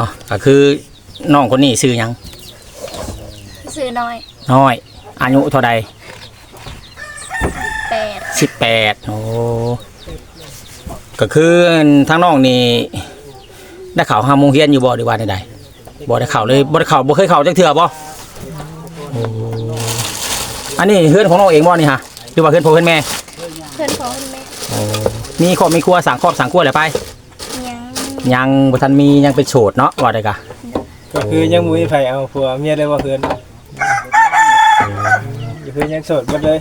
อ๋อก็คือน้องคนนี้ชื่อหยังซื้อน้อยน้อย อายุเท่าใดแปดสิบแปดโอ้ก็คือทั้งน้องนี่ได้ข่าวหาโมงเฮียนอยู่บ่หรือว่าใดๆบ่ได้ข่าวเลยบ่ได้ข่าวบ่เคยข่าวจักเทื่อบ่โอ้อันนี้เฮือนของน้องเองบ่นี่ฮะหรือว่าเฮือนพ่อเฮือนแม่เพื่อนพ่อเพื่อนแม่ โอ้มีครอบมีครัวสั่งครอบสั่งครัวแล้วไป ยังยังบ่ทันมียังเป็นโสดเนาะว่าได้กะก็คือยังมุ้ยไผเอาผัวเมียเลยว่าเพื่อนก็คือยังโสดหมดเลย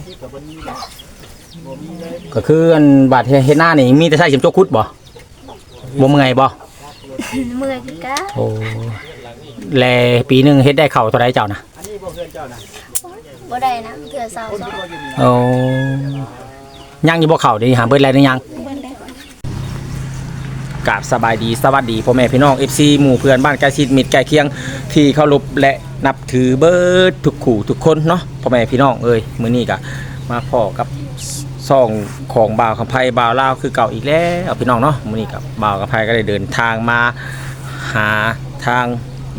ก็คืออันบาดเฮ็ดหน้านี่มีแต่ใช้เข็มโจกคุดบ่บ่เมื่อยบ่เมื่อยคือกะโอ้แลปีหนึงเฮ็ดได้เข้าเท่าใดเจ้านะบ่ได้นะเถื่อสาวสองโอ้ยังอยู่บ่เข้าเดี๋ยวนี้หาเบิดแล้วหรือยังเบิ่งได้ กราบสบายดีสวัสดีพ่อแม่พี่น้อง FC หมู่เพื่อนบ้านใกล้ชิดมิตรใกล้เคียง ที่เคารพและนับถือเบิดทุกขู่ทุกคนเนาะพ่อแม่พี่น้องเอ้ยมื้อนี้ก็มาพ่อกับซ่องของบ่าวคำไพ่บ่าวลาวคือเก่าอีกแล้วพี่น้องเนาะมื้อนี้กับบ่าวคำไพ่ก็ได้เดินทางมาหาทาง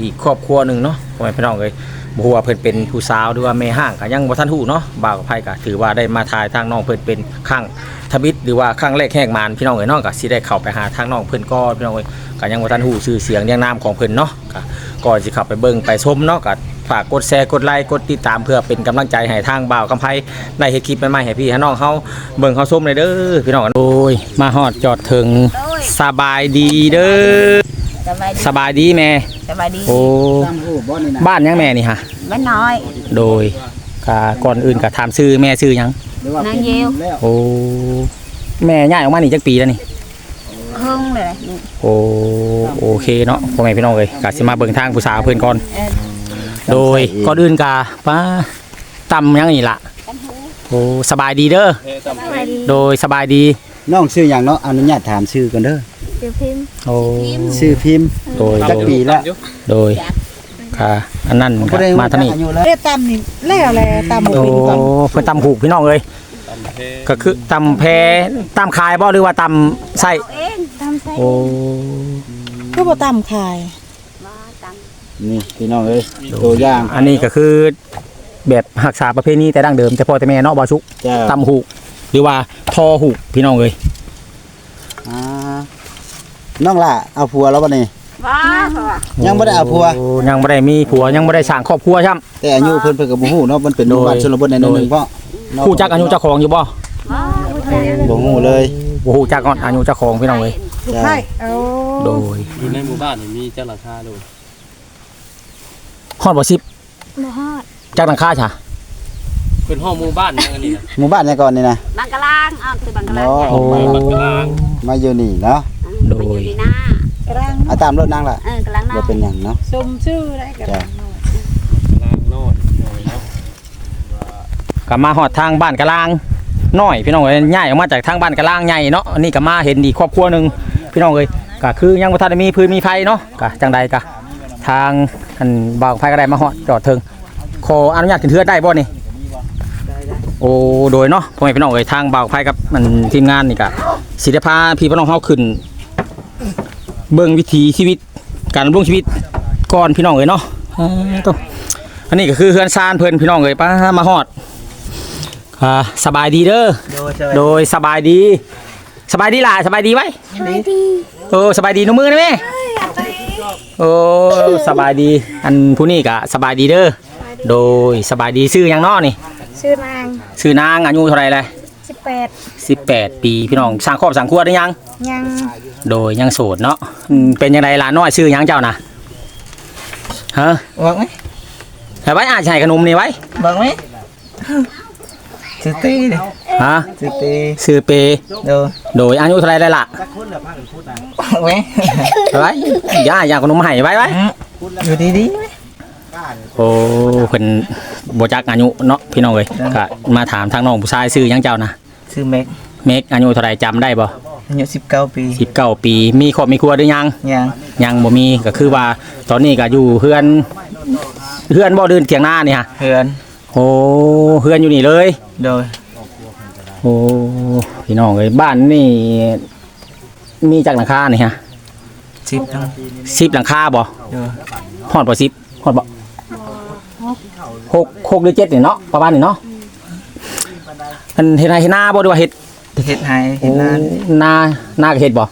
อีกครอบครัวหนึ่งเนาะพ่อแม่พี่น้องเอ้ยบ่ฮู้ว่าเพิ่นเป็นผู้สาวหรือว่าแม่ห้างก็ยังบ่ทันฮู้เนาะบ่าวคำไพ่ก็ถือว่าได้มาถ่ายทางน้องเพิ่นเป็นครั้ง ทบิดหรือว่าครั้งแรกแหกมานพี่น้องเอ๋ยเน้องก็สิได้เข้าไปหาทางน้องเพิ่นก็พี่น้องเอ๋ยก็ยังบ่ทันฮู้ชื่อเสียงเรียงนามของเพิ่นเนาะก็ก่อนสิเข้าไปเบิ่งไปชมเนาะก็ฝากกดแชร์กดไลค์กดติดตามเพื่อเป็นกำลังใจให้ทางบ่าวกำไพได้เฮ็ดคลิปใหม่ๆให้พี่ให้น้องเฮาเบิ่งเฮาชมเลยเด้อพี่น้องโอ้ยมาฮอดจอดถึงสบายดีเด้อสบายดีสบายดีแม่สบายดีโอ้บ้านยังแม่นี่ฮะไม่น้อย โดยก็ก่อนอื่นก็ถามชื่อแม่ชื่อ หยังนางเยวโอ้แม่ย้ายออกมานี่จักปีแล้วนี่ครึ่งเลยโอโอเคเนาะพ่อแม่พี่น้องเลยกสิมาเบิ่งทางผู้สาวเพื่อนก่อน เออโดยก่อนอื่นกาป้าตำยังนี่ล่ะโอ้สบายดีเด้อสบายดีโดยสบายดี น้องชื่ออย่างเนาะอนุญาตถามชื่อกันเด้อเดี๋ยวพิมพ์โอ้ชื่อพิมพ์ โดยจักปีแล้วโดยค่ะอันนั้นก็มาทางนี้อายุแล้วเรียกตำนี่แล้วแหละตำหมดโอ้เป็นตเพิ่นตำหูกพี่น้องเลย ก็คือตำแพตำคายบ่หรือว่าตำไส้เองตามใส่โอ้ำคือบ่ตำขายมาตามนี่พี่น้องเอ้ยตัวอย่างอันนี้ก็คือแบบรักษาประเพณีแต่ดั้งเดิมแต่พ่อแต่แม่เนาะบ่ชุกเจ้าตำหูกหรือว่าทอหูกพี่น้องเลยอ่าน้องล่ะเอาผัวแล้วบ่นี่ว้าเขาว่ายังบ่ได้เอาผัว โยังบ่ได้มีผัวยังบ่ได้สร้างครอบครัวใช่แต่อายุเพิ่นเพิ่นก็บ่ฮู้เนาะมันเป็นหมู่บ้านชนบทในนั้นหนึงเพราะผู้จักอายุเจ้าของอยู่บ่ว้าผู้ชายบ่ฮู้เลยบ่ฮู้จักก่อนอายุเจ้าของพี่น้องเอ้ยลูกไผ่เอาโดยอยู่ในหมู่บ้านนี่มีเจ้าหลังคาดูฮอดบ่สิบบ่ฮอดจักหลังคาจ้ะเป็นห้องหมู่บ้านยังอันนี้นะหมู่บ้านเนี่ยก่อนนี่นะบางกะลางอ้าวคือบางกะลางเนาะใหญ่โอ้บักกะลางมาอยู่นี่เนาะโดยมันอยู่ที่หน้ากระลังเอาตามรถนางล่ะเออกะลางหน้าบ่เป็นหยังเนาะชมชื่อได้กระลังหน่อย กะลางโน่นหน่อยเนาะ ก็มาฮอดทางบ้านกะลางน้อย พี่น้องเอ้ยย้ายออกมาจากทางบ้านกะลางใหญ่เนาะนนี้ก็มาเห็นอีกครอบครัวหนึ่งพี่น้องเอ้ยก็คือยังบ่ทันได้มีพื้นมีไฟเนาะก็จังใดก็ทางอันบ่าวไฟก็ได้มาฮอดจอดถึงขออนุญาตขึ้นเทือได้บ่นี่โอ้โดยเนาะพ่อแม่พี่น้องเอ้ยทางบ่าวไฟกับมันทีมงานนี่ก็สิได้พาพี่พี่น้องเฮาขึ้น เบิ่งวิถีชีวิตการดำรงชีวิตก่อนพี่น้องเอ้ยเนาะอ่าต้องอันนี้ก็คือเฮือนซานเพิ่นพี่น้องเอ้ยป้ามาฮอด อ่าสบายดีเด้อโดยสบายดี สบายดีล่ะสบายดีไว้สบายดีโอ้สบายดีหนูมือนะแม่โอ้สบายดี อันผู้นี้ก็สบายดีเด้อโดยสบายดีชื่อหยังน้อนี่ชื่อนางชื่อนางอายุเท่าไหร่เลย18 18ปีพี่น้องสร้างครอบสร้างครัวได้ยังยังโดยยังโสดเนาะอืมเป็นยังไงล่ะน้อยชื่อหยังเจ้านะฮะบอกไหมแต่ไว้อาจใช้ขนมนี่ไว้บอกไหม สตีดิฮะสตีชื่อเปเดี๋ยวโดยอายุเท่าไหรได้ล่ะบอกไหมไว้ย่าอยากขนมให้ไว้ไว้อยู่ดีดีโอ้เพิ่นบ่จักอายุเนาะพี่น้องเอ้ยก็มาถามทางน้องผู้ชายชื่อหยังเจ้านะชื่อแม็กเมกอายุเท่าไหรจำได้บ่อายุสิบเก้าปี 19 ปี มีครอบมีครัวหรือยัง ยัง ยังบ่มีก็คือว่าตอนนี้ก็อยู่เฮือนเฮือนบ่เดินเถียงนานี่ฮะเพื่อน โอ้เฮือนอยู่นี่เลย โดยโอ้พี่น้องเอ้ยบ้านนี่ มีจักหลังคานี่ฮะสิบทั้งสิบหลังคาบ่เด้อฮอดบ่สิบฮอดบ่หกหกหรือเจ็ดนี่เนาะประมาณนี้เนาะอันเฮ็ดไร่เฮ็ดนาบ่หรือว่าเฮ็ดเฮ็ดให้เฮ็โอ้ดนานนานาก็เฮ็ดบ่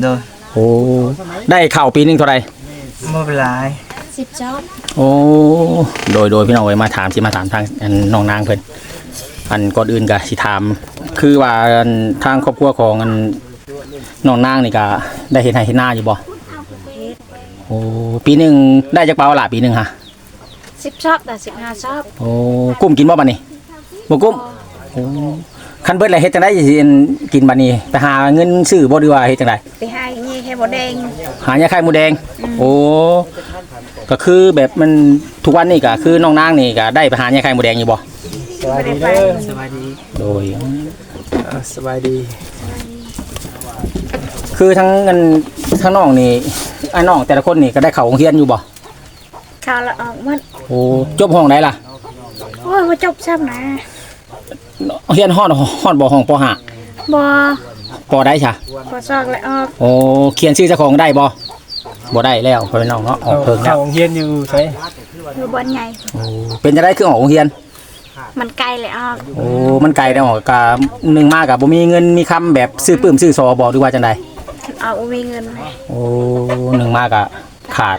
เด้อโอ้ได้ข้าวปีหนึงเท่าไหร่บ่เป็นไร สิบจอบโอ้โดยโดยพี่น้องเอ้ยมาถามสิมาถามทางอันน้องนางเพิ่นอันก่อนอื่นก็สิถาม คือว่าอันทางครอบครัวของอันน้องนางนี่ก็ได้เห็นให้เห็นหน้าอยู่บ่โอ้ปีหนึ่งได้จักเปล่าละปีหนึ่งฮะสิบชอบแต่สิบห้าชอบโอ้กุ้มกินบ่บัดนี้บ่กุ้มโอ้คันเบิดแล้วเฮ็ดจังได๋สิอันกินบัดนี้ไปหาเงินซื้อบ่ดีว่าเฮ็ดจังไดไปให้นี่ให้หมดแดงหายาไข่หมูแดง โอ้ ก็คือแบบมันทุกวันนี่ก็คือน้องนางนี่ก็ได้ไปหายาไข่หมูแดงอยู่บ่สบายดีเด้อสบายดีโดยเออสบายดีคือทั้งเงินทั้งน้องนี่ไอ้น้องแต่ละคนนี่ก็ได้เข้าโรงเรียนอยู่บ่ข่าวละออกหมันโอ้จบห้องไหนล่ะโอ้ยมาจบซ้ำนะเรียนฮอดฮอดบ่ห้องปห้าบอปได้ซะพอซอกและออกโอ้เขียนชื่อเจ้าของได้บ่ บ่ได้แล้วพ่อพี่น้องเนาะออกเพิ่งแล้วโรงเรียนอยู่ไสคือบอลใหญ่โอ้เป็นจะได้คือออกโรงเรียน มันไกลเลยออกโอ้ มันไกลแล้วออกก็หนึงมาก็บ่มีเงินมีคำแบบซื้อปื้มซื้อซอบ่หรือว่าจังไดออกบ่มีเงินเลยโอ้หนึ่งมากอะขาด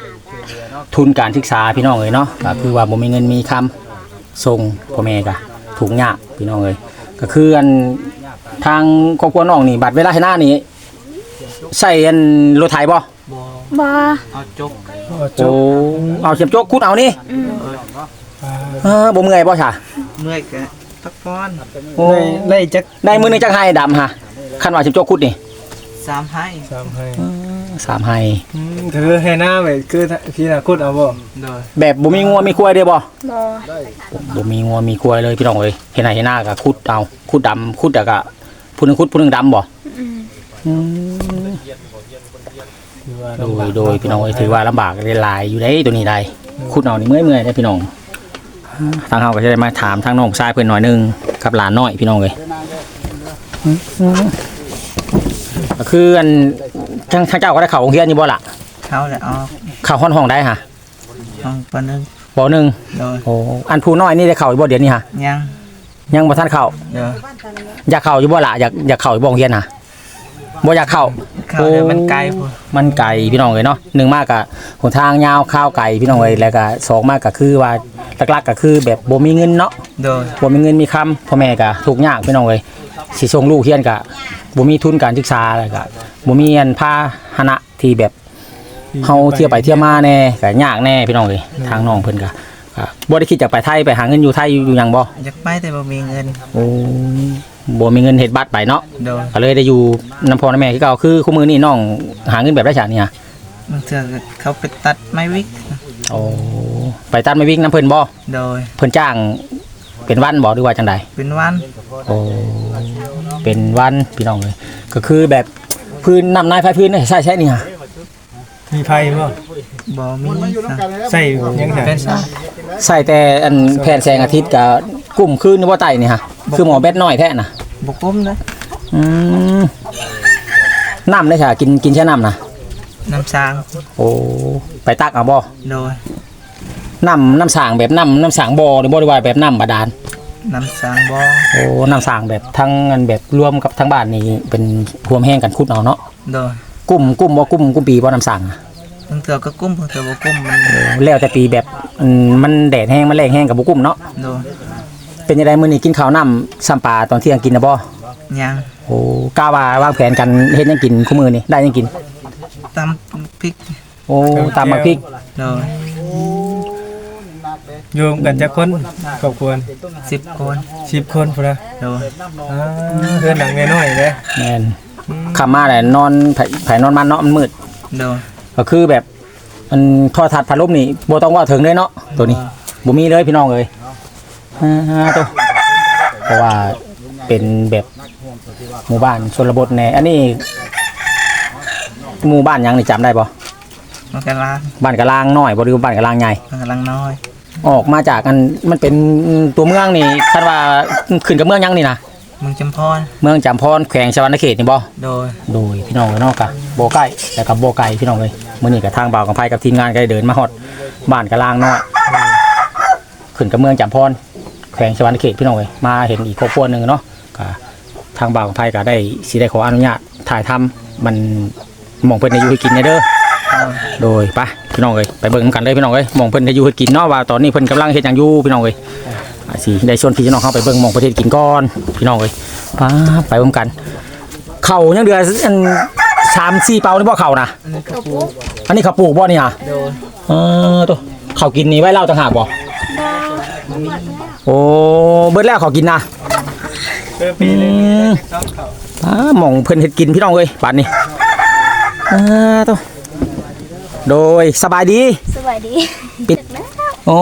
ทุนการศึกษาพี่น้องเลยเนาะก็คือว่าบ่มีเงินมีคำส่งพ่อแม่ก็ถูกยากพี่น้องเลยก็คืออันทางครอบครัวน้องนี่บัตรเวลาให้หน้านี่ใส่อันรถไถบ่ บอเอาจกโอ้เอาเสียบโจกคุดเอานี่เออบ่เมื่อยบ่ช่ะเมื่อยก็พักผ่อนโอ้ได้จักได้มือหนึงจักให้ดำฮะคันว่าเสียบโจกคุดนี่3ให้สามให้สามให้อืมคือให้หน้าไปคือพี่นาคุดเอาบ่เด้อแบบบ่มีงัวมีควายเด้บ่บอบ่มีงัวมีควายเลยพี่น้องเอ้ยเห็นไหนเห็นหน้าก็ขุดเอาขุดดำขุดแต่ก็ผู้หนึงขุดผู้หนึงดำบ่อืมคือ ว่าโดลำบายกโดยพี่น้องเอ้ยถือว่าลำบากได้หลายอยู่ได้ตัวนี้ได้ขุดเอานี่เมื่อยเมื่อยได้พี่น้องทางเฮาก็จะได้มาถามทางน้องชายเพิ่นหน่อยหนึงกับหลานน้อยพี่น้องเอ้ยก็คืออันทางทางเจ้าก็ได้เข้าโรงเรียนอยู่บ่ล่ะเข้าแล้วออกเข้าห้องห้องได้ฮะห้องปานนึงบ่หนึงเด้อโอ้อันผู้น้อยนี่ได้เข้าอยู่บ่เดี๋ยวนี้ฮะยังยังบ่ทันเข้าเด้ออยากเข้าอยู่บ่ล่ะอยากอยากเข้าอยู่บ่โรงเรียนฮะ บ่อยากเข้าเข้าแล้วมันไกลพุ่นมันไก่พี่น้องเลยเนาะหนึ่งมากกะหนทางยาวข้าวไก่พี่น้องเลยแล้วก็สองมากก็คือว่าหลักๆก็คือแบบบ่มีเงินเนาะเด้อบ่มีเงินมีคำพ่อแม่ก็ทุกข์ยากพี่น้องเลยสิส่งลูกเรียนก็บ่มีทุนการศึกษาแล้วก็บ่มีอันพาหนะที่แบบเฮาเที่ยวไปเที่ยวมาแน่ก็ยากแน่พี่น้องเลยทางน้องเพิ่นก็ก็ บ่ได้คิดจะไปไทยไปหาเงินอยู่ไทยอยู่หยังบ่อยากไปแต่บ่มีเงิน โอ้บ่มีเงินเฮ็ดบัตรไปเนาะเด้อก็เลยได้อยู่นํพ่อนํแม่คือเก่าคือคู่มือนี่น้องหาเงินแบบได้ฉะนี่ฮะบางเทื่อก็เขาไปตัดไม้วิก โอ้ไปตัดไม่วิ่งน้ำเพิ่นบ่โดย เพิ่นจ้างเป็นวันบ่หรือว่าจังใดเป็นวัน โอ้เป็นวันพี่น้องเลยก็คือแบบพื้นนำนายไฟพื้นนี่ใช่ใช่นี่ฮะมีไฟบ่ บ่มีนะใส่ยังไงเป็นซะใส่แต่อันแผ่นแสงอาทิตย์กับกลุ่มคืนนี่บ่ไตนี่ฮะคือหมอแบตน้อยแท้น่ะบ่กุ้มนะอืมน้ำได้ค่ะกินกินแช่น้ำนะน้ำสางโอ้ไปตักเอาบ่โดยน้ำน้ำสางแบบน้ำน้ำสางบ่หรือบ่ได้ว่าแบบน้ำบาดาลน้ำสางบ่โอ้น้ำสางแบบทั้งอันแบบรวมกับทั้งบ้านนี่เป็นรวมแห้งกันคุดเอาเนาะโดยกุ้มกุ้มบ่กุ้มกุ้มปีบ่น้ำสั่งอะ บางเทื่อก็กุ้มบางเทื่อบ่กุ้มมันแล้วแต่ปีแบบอืมมันแดดแห้งมันแรงแห้งกับบ่กุ้มเนาะโดยเป็นยังไงมื้อนี้กินข้าวน้ำซ้ำปลาตอนเที่ยงกินนะบ่ยังโอ้กล้าว่าวางแผนกันเฮ็ดหยังกินคู่มื้อนี้ได้หยังกิน ตำพริกโอ้ตามมาพริกโดยโยมกันจักคนครอบครัว10คน10คนพุ่นนะโดยอ่าเพื่อนหลังน้อยๆเด้แม่นขับมาแหละนอนไผไผนอนมันเนาะมันมืดโดย ก็คือแบบมันโทอทัดพัดลมนี่บ่ต้องว่าถึงเลยเนาะตัวนี้บ่มีเลยพี่น้องเอ้ยอ่าตัวเพราะว่าเป็นแบบหมู่บ้านชนบทแน่อันนี้หมู่บ้านหยังนี่จำได้บ่มันกำลังบ้านกะลางน้อยบ่หรือบ้านกะลางใหญ่ มันกำลังน้อย ออกมาจากอันมันเป็นตัวเมืองนี่คาดว่าขึ้นกับเมืองหยังนี่นะ มึงจำพรเมืองจำพรแขวงชวนาเขตนี่บ่โดย โดยพี่น้องเลยเนาะกะโบใกล้แล้วกับโบไก่พี่น้องเลยมื้อนี้ก็ทางบ่าวกับไผกับทีมงานก็ได้เดินมาฮอดบ้านกะลางน้อยขึ้นกับเมืองจำพรแขวงสวรรณเขตพี่น้องเอ้ยมาเห็นอีกครอบครัวหนึงเนาะก็ทางบ่าวกับไผก็ได้สิได้ขออนุญาตถ่ายทำมันหมองเพิ่นได้อยู่ให้กินในเด้อโดยไปพี่น้องเอ้ยไปเบิ่งนำกันเลยพี่น้องเอ้ยหมองเพิ่นได้อยู่ให้กินเนาะว่าตอนนี้เพิ่นกำลังเฮ็ดหยังอยู่พี่น้องเอ้ย อาสิได้ชวนพี่น้องเข้าไปเบิ่งหมองประเทศกินก่อนพี่น้องเอ้ยไปไปเบิ่งกัน เข่ายังเดืออันสามสี่เปานี่บ่เข่านะเขาปุ๊บอันนี้เขาปลูกบ่นี่ฮะเออตัวเขากินนี่ไว้เล่าต่างหากบ่โอ้เบิดแล้วเขากินนะเพื่อปีหนึงอืมต้องเข้าอ่าหม่องเพิ่นเฮ็ดกินพี่น้องเอ้ยป่านนี้อ่าตัวโดยสบายดีสบายดีปิด โอ้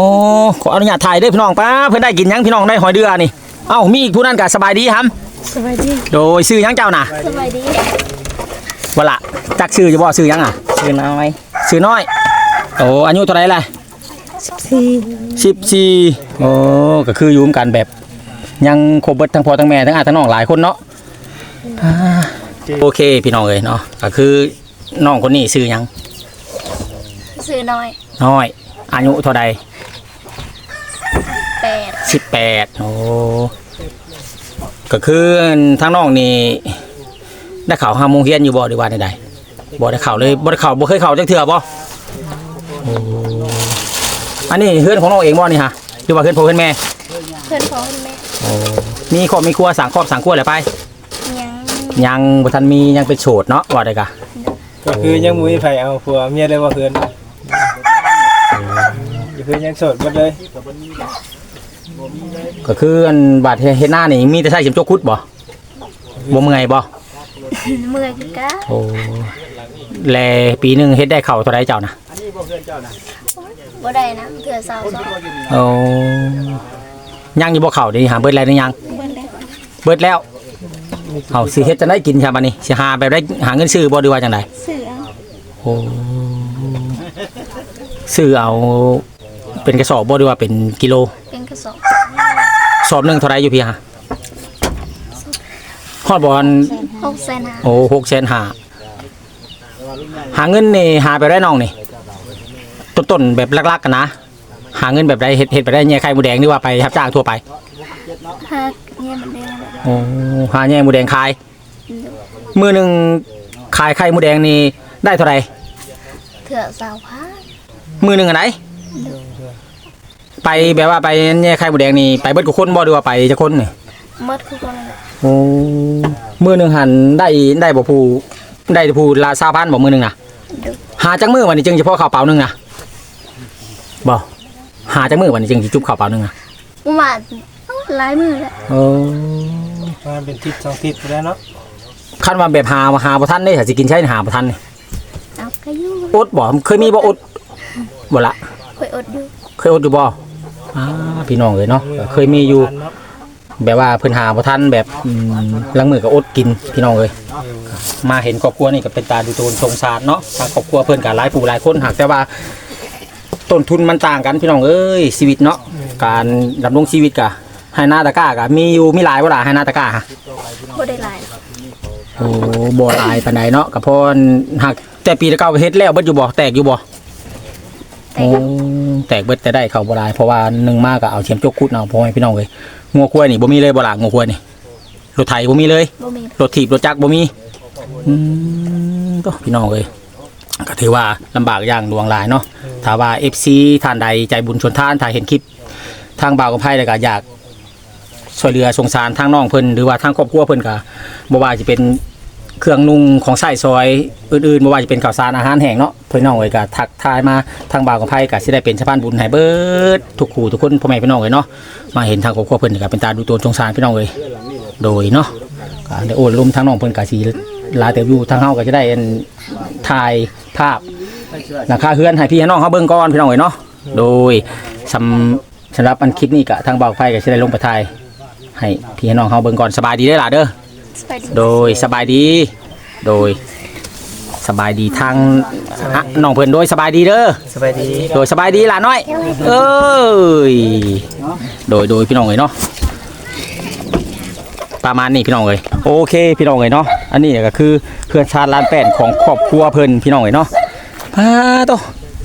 ขออนุญาตถ่ายเด้วยพี่น้องป้าเพิ่นได้กินหยังพี่น้องได้หอยเดือนี่ เอ้ามีอีกผู้นั้นก็สบายดีครับ สบายดี โดยซื้อหยังเจ้าน่ะสบายดีบ่ละจักซื้อจะบ่ซื้อหยังอะชื่อน้อยซื้อน้อย โอ้อายุเท่าไหรล่ะสี่สิบสี่โอ้ก็คืออยู่ร่วมกันแบบ ยังครบเบิดทั้งพ่อทั้งแม่ทั้งอาทั้งน้องหลายคนเนาะอ่าโอเคพี่น้องเอ้ยเนาะก็คือน้องคนนี้ซื้อหยังซื้อน้อย น้อย อายุเท่าใดแปด สิบแปดโอ้ก็คือทั้งน้องนี่ได้ข่าวหาโมงเฮียนอยู่บ่หรือว่าใดๆบ่ได้ข่าวเลยบ่ได้ข่าวบ่เคยข่าวจักเทื่อบ่โอ้อันนี้เพื่อนของน้องเองบ่นี่ฮะหรือว่าเพื่อนพ่อเพื่อนแม่เพื่อนพ่อเพื่อนแม่มีครอบมีครัวสั่งครอบสั่งครัวอะไรไปยังยังบ่ทันมียังเป็นโสดเนาะว่าได้กะก็คือยังบ่มีไผเอาผัวเมียเลยว่าเพิ่นอยู่เพิ่นยังโสดหมดเลย ก็คืออันบาดเฮ็ดหน้านี่มีแต่ใช้เข็มโจกคุดบ่บ่เมื่อยบ่เมื่อยคือกะโอ้แลปีหนึงเฮ็ดได้เข้าวเท่าไรเจ้านะบ่ได้นะเถื่อสาวสองโอ้ยังอยู่บ่เข้าวเดี๋ยวนี้หาเบิดแล้วหรือยัง เบิ่งแล้วเบิดแล้ว เอาสิเฮ็ดจังได๋กินชาบัดนี้สิหาแบบได้หาเงินซื้อบ่ดีว่าจังไดซื้อเอาโอ้ซื้อเอาเป็นกระสอบบ่ดีว่าเป็นกิโล เป็นกระสอบ สอบหนึงเท่าไรอยู่พี่ฮะฮอดบ่อันหกแสนห้าโอ้หกแสนหาหาเงินนี่หาไปได้น้องนี่ต้นๆแบบลักๆกันนะ หาเงินแบบใดเฮ็ดเฮ็ดไปได้แย่ไข่หมูแดงหรือว่าไปรับจ้างทั่วไปหาเนี่ยมันได้แล้วโอ้หาแย่หมูแดงขายมือหนึ่งขายไข่หมูแดงนี่ได้เท่าไหร่เถื่อสาวพันมือหนึ่งอันไหน ไปแบบว่าไปแย่ไข่หมูแดงนี่ไปเบิดกับคนบ่หรือว่าไปจะคนนี่หมดคือคนนั่นแหละโอ้มือหนึ่งหันได้ได้บ่ผู้ได้ผู้ละสาพันบ่มือหนึ่งน่ะดูหาจังมือวันนี้จึงเฉพาะข่าวเปล่าหนึงนะบ่หาจังมือวันนี้จึงสิจุบข่าวเปล่าหนึงอะประมาณหลายมือแล้วโอ้มาเป็นทิศสองทิศไปแล้วเนาะคันว่าแบบหาหาบ่ทันเด้ถ้าสิกินใช้หาบ่ทันนี่เอาก็อยู่อดบ่เคยมีบ่อดบ่ละคอยอดอยู่เคยอดอยู่บ่ อ่าพี่น้องเอ้ยเนาะก็เคยมีอยู่เนาะแบบว่าเพิ่นหาบ่ทันแบบอืมลังมือก็อดกินพี่น้องเอ้ยมาเห็นครอบครัวนี่ก็เป็นตาดูโตนสงสารเนาะทางครอบครัวเพิ่นก็หลายผู้หลายคนหากแต่ว่า ต้นทุนมันต่างกันพี่น้องเอ้ยชีวิตเนาะการดำรงชีวิตก็ให้หน้าตะกร้าก็มีอยู่มีหลายบ่ล่ะให้หน้าตะกร้าฮะ บ่ได้หลายโอ้บ่หลายปานใดเนาะก็เพราะหากแต่ปีละเก้าเฮ็ดแล้วเบิดอยู่บ่แตกอยู่บ่แต่โอ้ แตกเบิดแต่ได้เข้าบ่หลายเพราะว่าหนึงมากก็เอาเทียมจกคุดเอาพ่อแม่พี่น้องเอ้ยงัวควายนี่บ่มีเลยบ่ล่ะงัวควายนี่รถไถบ่มีเลยบ่มีรถถีบรถจักรบ่มีอืมก็พี่น้องเอ้ยก็ถือว่าลำบากอย่างหลวงหลายเนาะถ้าว่า FC ท่านใดใจบุญชนท่านถ้าเห็นคลิปทางบ่าวกับไพ่แล้วก็อยากช่วยเหลือสงสารทางน้องเพิ่นหรือว่าทางครอบครัวเพิ่นก็บ่ว่าจะเป็น เครื่องนุ่งของใส่ซอยอื่นๆบ่ว่าจะเป็นข้าวสารอาหารแห้งเนาะพี่น้องเอ้ยก็ทักทายมาทางบ่าวกับไพ่ก็สิได้เป็นสะพานบุญให้เบิดทุกคู่ทุกคนพ่อแม่พี่น้องเอ้ยเนาะมาเห็นทางครอบครัวเพิ่นก็เป็นตาดูตัวสงสารพี่น้องเอ้ยโดยเนาะก็ได้โอนรวมทั้งน้องเพิ่นก็สิลาเติบอยู่ทางเฮาก็จะได้ถ่ายภาพหลังคาเฮือนให้พี่ให้น้องเฮาเบิ่งก่อนพี่น้องเอ้ยเนาะโดยสำสำหรับอันคลิปนี้ก็ทางบ่าวไฟก็สิได้ลงไปถ่ายให้พี่ให้น้องเฮาเบิ่งก่อนสบายดีเด้อล่ะเด้อ โดยสบายดี โดยสบายดีทางอะน้องเพิ่นโดยสบายดีเด้อ สบายดีโดยสบายดีล่ะน้อย เอ้ย โดยโดยพี่น้องเอ้ยเนาะ ประมาณนี้พี่น้องเอ้ยโอเคพี่น้องเอ้ยเนาะ อันนี้ก็คือเพื่อนชาติล้านแป้นของครอบครัวเพิ่นพี่น้องเอ้ยเนาะพาโต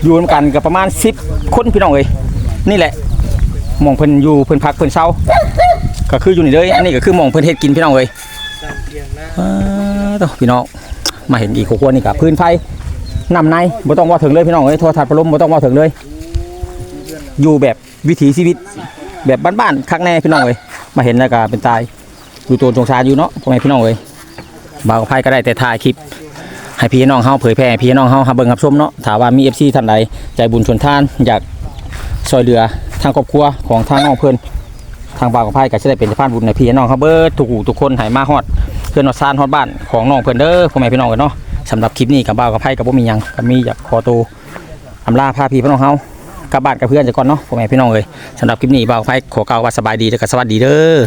อยู่นำกันกับประมาณ10คนพี่น้องเอ้ยนี่แหละหมองเพิ่นอยู่เพิ่นพักเพิ่นเช้า ก็คืออยู่นี่เลย อันนี้ก็คือหมองเพิ่นเฮ็ดกินพี่น้องเอ้ย พี่น้องมาเห็นอีกครอบครัวนี่กับพื้นไฟนำในบ่ต้องว่าถึงเลยพี่น้องเอ้ยโทรทัศน์พัดลมบ่ต้องว่าถึงเลย อยู่แบบวิถีชีวิต แบบบ้านๆคักแน่พี่น้องเอ้ยมาเห็นแล้วก็เป็นตายอยู่ตัวสงสาอยู่เนาะพ่อแม่พี่น้องเอ้ยบ่าวกับไผก็ได้แต่ถ่ายคลิปให้พี่น้องเฮาเผยแพร่พี่น้องเฮาหาเบิ่งรับชมเนาะถ้าว่ามี FC ท่านใดใจบุญชนท่านอยากช่วยเหลือทางครอบครัวของทางน้องเพิ่นทางบ่าวกับไผก็จะได้เป็นสะพานบุญให้พี่น้องเฮาเบิดทุกหูทุกคนให้มาฮอด เพื่อนอดซานฮอดบ้านของน้องเพื่อนเด้อพ่อแม่พี่น้องเอ้ยเนาะสำหรับคลิปนี้กับบ่าวกับไพ่กับบ่มียังก็มีอยากขอตัวอำลาพาพี่น้องเฮากลับบ้านกับเพื่อนจะก่อนเนาะพ่อแม่พี่น้องเลยสำหรับคลิปนี้บ่าวไพ่ขอกล่าวว่าสบายดีแล้วก็สวัสดีเด้อ